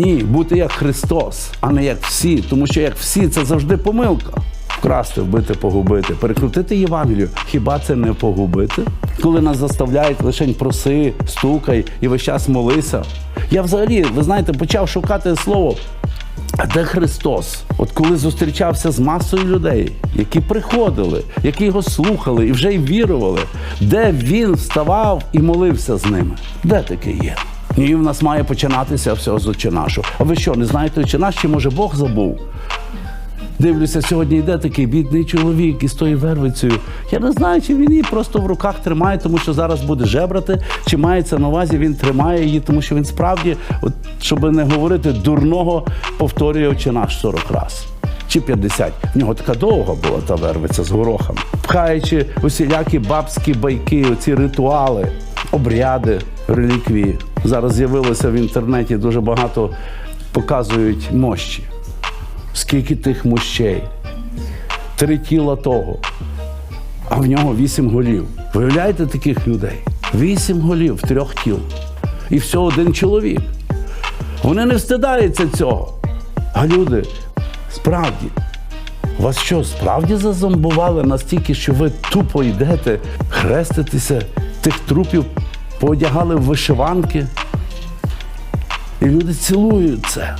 Ні, бути як Христос, а не як всі. Тому що як всі це завжди помилка. Вкрасти, вбити, погубити, перекрутити Євангелію. Хіба це не погубити? Коли нас заставляють лише проси, стукай і весь час молися. Я взагалі, ви знаєте, почав шукати слово. А де Христос? От коли зустрічався з масою людей, які приходили, які його слухали і вже й вірували, де він вставав і молився з ними? Де таке є? Ні, в нас має починатися все з «Отче нашого». А ви що, не знаєте «Отче наш» чи може Бог забув? Дивлюся, сьогодні йде такий бідний чоловік із тою вервицею. Я не знаю, чи він її просто в руках тримає, тому що зараз буде жебрати, чи мається на увазі, він тримає її, тому що він справді, от, щоб не говорити дурного, повторює «Отче наш 40 раз. Чи 50. В нього така довга була та вервиця з горохами. Пхаючи усілякі бабські байки, оці ритуали, обряди, реліквії. Зараз з'явилося в інтернеті дуже багато показують мощі. Скільки тих мощей? Три тіла того, а в нього вісім голів. Виявляєте таких людей? Вісім голів трьох тіл. І все один чоловік. Вони не встидаються цього. А люди, справді, вас що, справді зазомбували настільки, що ви тупо йдете хреститися, тих трупів поодягали вишиванки? І люди цілують це.